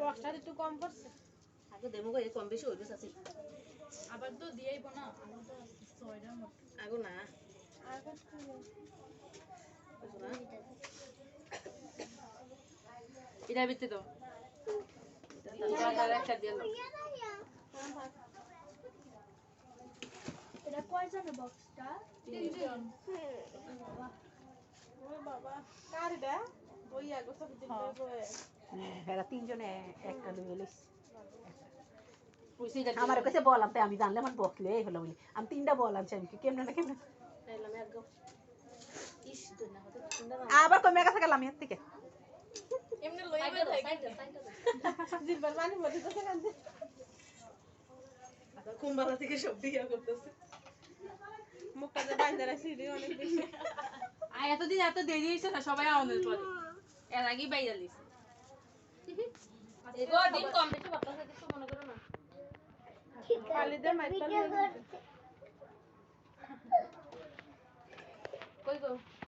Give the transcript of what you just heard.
বক্সটা একটু কম পড়ছে আগে দেবো এই কম বেশি হইবে চাচি। আবার তো দিয়েইব না আগো না? এটা বিতে দাও। একটা দিয়ে দাও। এটা কয়জনের বক্সটা তিনজন। এরা তিনজনে একটা এটা দিয়ে আমার কাছে বল আনতে আমি জানলে আমার বকলে এই হলো বলি। আমি তিনটা বল আনছি আমি কি কেমনে না কেমনে? দুই। আবার কমে গেছে গেলাম এর থেকে? এমনি। আবার কুম্বালা থেকে সব দিয়া করতেছে। আর এতদিন এত দেরি হয়েছে না সবাই আমাদের পরে এর আগেই বাইরে এগো, ডিম কম বেশি বাতাসে মনে করো না।